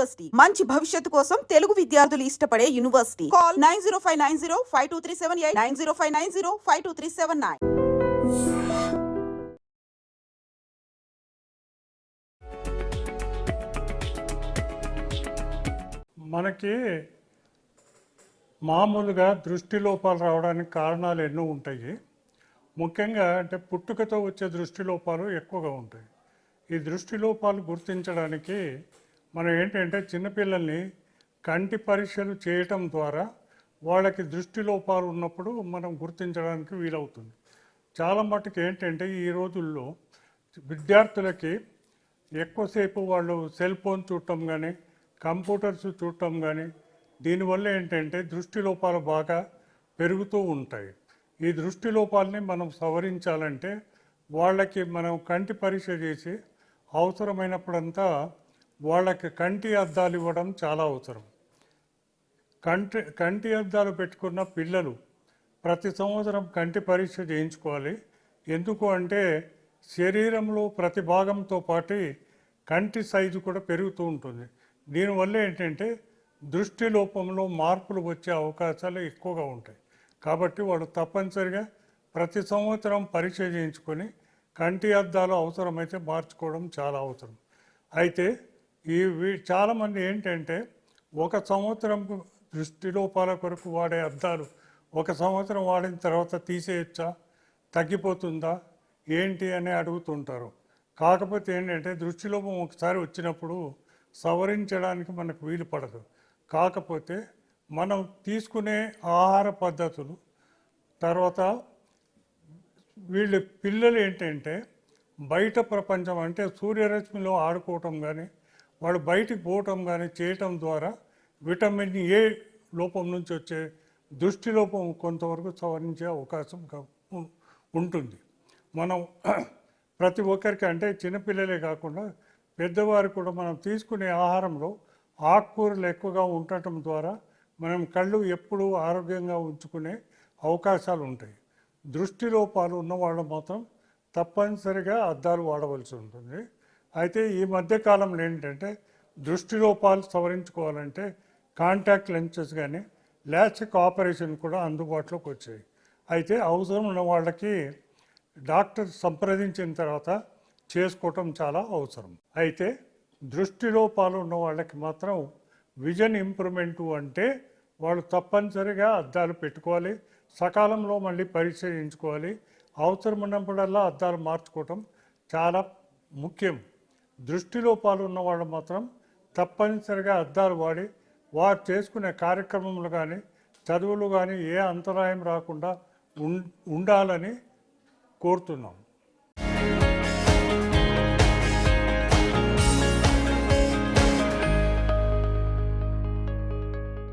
University మంచి భవిష్యత్తు కోసం తెలుగు విద్యార్థులు ఇష్టపడే university call nine zero five nine zero five two three seven eight nine zero five nine zero five two three seven nine. మనకి మామూలుగా దృష్టి లోపాలు రావడానికి కారణాలు ఎన్నో ఉంటాయి. ముఖ్యంగా అంటే పుట్టుకతో వచ్చే దృష్టి లోపాలు ఎక్కువగా ఉంటాయి. ఈ దృష్టి లోపాలు గుర్తించడానికి మనం ఏంటంటే చిన్నపిల్లల్ని కంటి పరీక్షలు చేయటం ద్వారా వాళ్ళకి దృష్టి లోపాలు ఉన్నప్పుడు మనం గుర్తించడానికి వీలవుతుంది. చాలా మటుకు ఏంటంటే ఈ రోజుల్లో విద్యార్థులకి ఎక్కువసేపు వాళ్ళు సెల్ ఫోన్ చూడటం కానీ కంప్యూటర్స్ చూడటం కానీ దీనివల్ల ఏంటంటే దృష్టి లోపాలు బాగా పెరుగుతూ ఉంటాయి. ఈ దృష్టి లోపాలని మనం సవరించాలంటే వాళ్ళకి మనం కంటి పరీక్ష చేసి అవసరమైనప్పుడంతా వాళ్ళకి కంటి అద్దాలు ఇవ్వడం చాలా అవసరం. కంటి కంటి అద్దాలు పెట్టుకున్న పిల్లలు ప్రతి సంవత్సరం కంటి పరీక్ష చేయించుకోవాలి. ఎందుకు అంటే శరీరంలో ప్రతి భాగంతో పాటు కంటి సైజు కూడా పెరుగుతూ ఉంటుంది. దీనివల్ల ఏంటంటే దృష్టి లోపంలో మార్పులు వచ్చే అవకాశాలు ఎక్కువగా ఉంటాయి. కాబట్టి వాళ్ళు తప్పనిసరిగా ప్రతి సంవత్సరం పరీక్ష చేయించుకొని కంటి అద్దాలు అవసరమైతే మార్చుకోవడం చాలా అవసరం. అయితే ఈ వీ- చాలామంది ఏంటంటే ఒక సంవత్సరం దృష్టి లోపాల కొరకు వాడే అద్దాలు ఒక సంవత్సరం వాడిన తర్వాత తీసేయచ్చా? తగ్గిపోతుందా? ఏంటి అని అడుగుతుంటారు. కాకపోతే ఏంటంటే దృష్టిలోపం ఒకసారి వచ్చినప్పుడు సవరించడానికి మనకు వీలు పడదు. కాకపోతే మనం తీసుకునే ఆహార పద్ధతులు తర్వాత వీళ్ళ పిల్లలు ఏంటంటే బయట ప్రపంచం అంటే సూర్యరశ్మిలో ఆడుకోవటం కానీ వాళ్ళు బయటికి పోవటం కానీ చేయటం ద్వారా విటమిన్ ఏ లోపం నుంచి వచ్చే దృష్టి లోపం కొంతవరకు సవరించే అవకాశం ఉంటుంది. మనం ప్రతి ఒక్కరికి అంటే చిన్నపిల్లలే కాకుండా పెద్దవారు కూడా మనం తీసుకునే ఆహారంలో ఆకుకూరలు ఎక్కువగా ఉండటం ద్వారా మనం కళ్ళు ఎప్పుడూ ఆరోగ్యంగా ఉంచుకునే అవకాశాలు ఉంటాయి. దృష్టి లోపాలు ఉన్నవాళ్ళు మాత్రం తప్పనిసరిగా అద్దాలు వాడవలసి ఉంటుంది. అయితే ఈ మధ్య కాలంలో ఏంటంటే దృష్టి లోపాలు సవరించుకోవాలంటే కాంటాక్ట్ లెన్సెస్ కానీ లాచిక్ ఆపరేషన్ కూడా అందుబాటులోకి వచ్చాయి. అయితే అవసరం ఉన్న వాళ్ళకి డాక్టర్ సంప్రదించిన తర్వాత చేసుకోవటం చాలా అవసరం. అయితే దృష్టి లోపాలు ఉన్న వాళ్ళకి మాత్రం విజన్ ఇంప్రూవ్మెంట్ అంటే వాళ్ళు తప్పనిసరిగా అద్దాలు పెట్టుకోవాలి సకాలంలో మళ్ళీ పరిశీలించుకోవాలి అవసరం ఉన్నప్పుడల్లా అద్దాలు మార్చుకోవటం చాలా ముఖ్యం. దృష్టిలోపాలు ఉన్న వాళ్ళు మాత్రం తప్పనిసరిగా అద్దాలు వాడి వారు చేసుకునే కార్యక్రమములు కానీ చదువులు కానీ ఏ అంతరాయం రాకుండా ఉం- ఉండాలని కోరుతున్నాం.